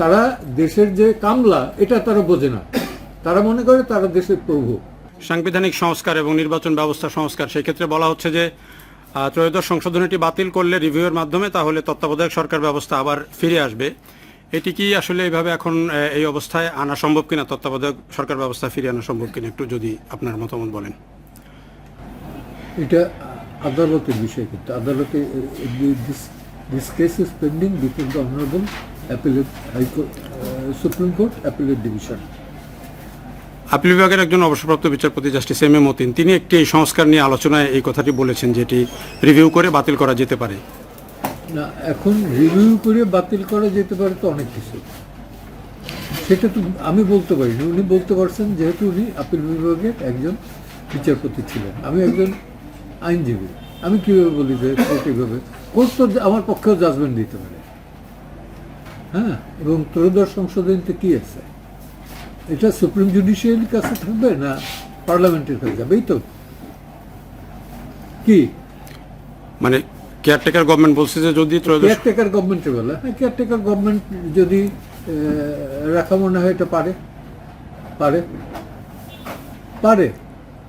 তারা দেশের যে কামলা এটা তারা বোঝে না। তারা মনে করে তারা দেশের প্রভু। সাংবিধানিক সংস্কার এবং নির্বাচন ব্যবস্থা সংস্কার সেক্ষেত্রে বলা হচ্ছে যে ত্রয়োদশ সংশোধনীটি বাতিল করলে রিভিউয়ের মাধ্যমে তাহলে তত্ত্বাবধায়ক সরকার ব্যবস্থা আবার ফিরে আসবে। এটি কি আসলে এইভাবে এখন এই অবস্থায় আনা সম্ভব কিনা? তত্ত্বাবধায়ক সরকার ব্যবস্থা ফিরে আনা সম্ভব কিনা? একটু যদি আপনার মতামত বলেন। এটা আদালতের বিষয় কিন্তু। আদালতে this case is pending before the honourable appellate high court supreme court appellate division. Appeal বিভাগের একজন অবসরপ্রাপ্ত বিচারপতি জাস্টিস এম এ মতিন তিনি একটি সংস্কার নিয়ে আলোচনায় এই কথাটি বলেছেন যেটি রিভিউ করে বাতিল করা যেতে পারে। না এখন রিভিউ করে বাতিল করা যেতে পারে তো অনেক কিছু। সেটা তো আমি বলতে পারি না উনি বলতে পারছেন যেহেতু উনি আপিল বিভাগের একজন বিচারপতি ছিলেন। আমি একজন আইনজীবী। আমি কীভাবে বলি যে কোর্ট এইভাবে কোর্ট তো আমার পক্ষেও জাজমেন্ট দিতে পারে। হ্যাঁ। এবং ত্রয়োদশ সংশোধনীতে কি আছে? এটা সুপ্রিম জুডিশিয়ারির কাছে থাকবে না পার্লামেন্টের কাছে যাবে? এই তো। কি? মানে কেয়ারটেকার গভর্নমেন্ট বলছে যে যদি কেয়ারটেকার গভর্নমেন্টের বেলা। হ্যাঁ কেয়ারটেকার গভর্নমেন্ট যদি রাখা মনে হয় এটা পারে। পারে। পারে।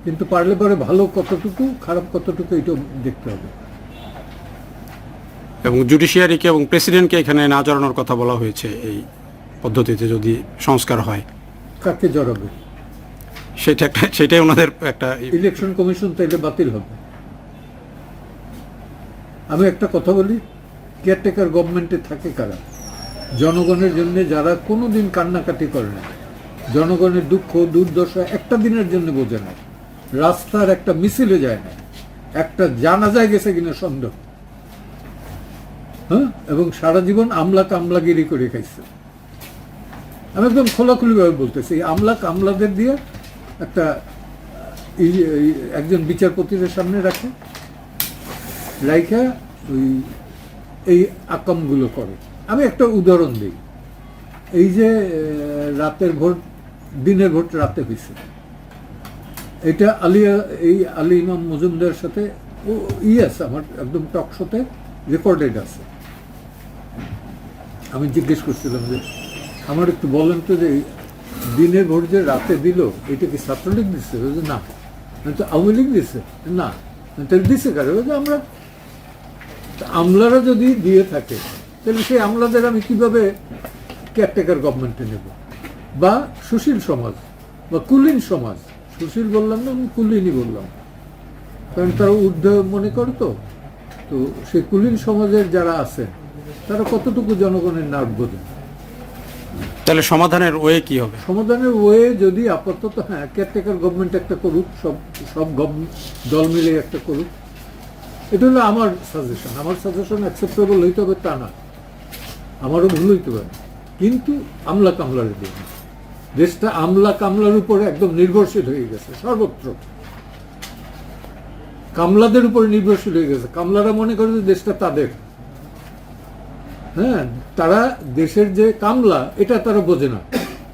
কিন্তু পারলে পরে ভালো কতটুকু খারাপ কতটুকু এটাও দেখতে হবে। এবং জুডিশিয়ারিকে এবং প্রেসিডেন্টকে এখানে না জড়ানোর কথা বলা হয়েছে এই পদ্ধতিতে যদি সংস্কার হয়। কাকে জড়াবে? সেটা একটা সেটাই ওনাদের একটা ইলেকশন কমিশন তাইলে বাতিল হবে। আমি একটা কথা বলি কেয়ারটেকার গভর্নমেন্টে থাকে কারা? জনগণের জন্য যারা কোনো দিন কান্নাকাটি করে না। জনগণের দুঃখ দুর্দশা একটা দিনের জন্য বোঝে না। রাস্তার একটা মিছিলে যায় না। একটা জানাজায় গেছে কিনা সন্দেহ। হ্যাঁ? এবং সারা জীবন আমলা কামলাগিরি করে খাইছে। আমি একদম খোলাখুলিভাবে বলতেছি, এই আমলা কামলাদের দিয়ে একটা একজন বিচারপতির সামনে রাখে, রাইখা ওই, এই আকামগুলো করে। আমি একটা উদাহরণ দিই। এই যে রাতের ভোট দিনের ভোট রাতে হয়েছে এটা আলিয়া, এই আলী ইমাম মজুমদার সাথে, ও, ই আছে, আমার একদম টক শোতে রেকর্ডেড আছে। আমি জিজ্ঞেস করছিলাম যে আমার একটু বলেন তো যে দিনের ভোট যে রাতে দিল এটা কি ছাত্রলীগ দিচ্ছে বলছে, না। তো আওয়ামী লীগ দিচ্ছে না। তাহলে দিচ্ছে কারে? বলছে, আমরা আমলারা যদি দিয়ে থাকে তাহলে সেই আমলাদের আমি কীভাবে কেয়ারটেকার গভর্নমেন্টে নেব? বা সুশীল সমাজ বা কুলীন সমাজ। সুশীল বললাম না আমি কুলীনই বললাম। কারণ তারা ঊর্ধ্ব মনে করে তো। তো সেই কুলীন সমাজের যারা আছেন তারা কতটুকু জনগণের নার্ভ বোঝেন তাহলে সমাধানের ওয়ে কি হবে? সমাধানের ওয়ে যদি আপাতত হ্যাঁ কেয়ারটেকার গভর্নমেন্ট একটা করুক সব সব দল মিলে একটা করুক। এটা হলো আমার সাজেশন আমার সাজেশন অ্যাকসেপ্টেবল হইতে হবে তা না। আমারও ভুল হইতে পারে। কিন্তু আমলা কামলার দিন দেশটা আমলা কামলার উপরে একদম নির্ভরশীল হয়ে গেছে সর্বত্র। কামলাদের উপরে নির্ভরশীল হয়ে গেছে। কামলারা মনে করে যে দেশটা তাদের। হ্যাঁ তারা দেশের যে কামলা এটা তারা বোঝে না।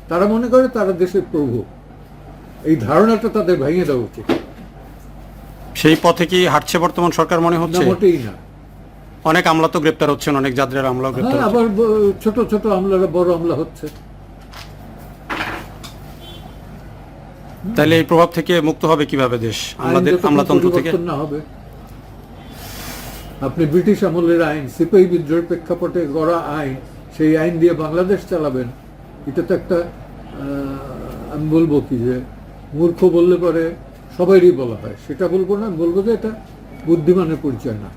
তারা মনে করে তারা দেশের প্রভু। এই ধারণাটা তাদের ভেঙে দেওয়া উচিত। সেই পথে কি হাঁটছে বর্তমান সরকার মনে হচ্ছে? মোটেই না। অনেক আমলা তো গ্রেপ্তার হচ্ছেন অনেক যাত্রীর আমলা গ্রেপ্তার হ্যাঁ আবার ছোট ছোট আমলারা বড় আমলা হচ্ছে। তাহলে এই প্রভাব থেকে মুক্ত হবে কীভাবে দেশ? আমাদের আমলাতন্ত্র থেকে? না হবে। আপনি ব্রিটিশ আমলের আইন, সিপাহী বিদ্রোহের প্রেক্ষাপটে গড়া আইন, সেই আইন দিয়ে বাংলাদেশ চালাবেন, এটা তো একটা আমি বলব কি যে, মূর্খ বললে পরে সবাইরই বলা হয়। সেটা বলব না বলব যে এটা বুদ্ধিমানের পরিচয় না।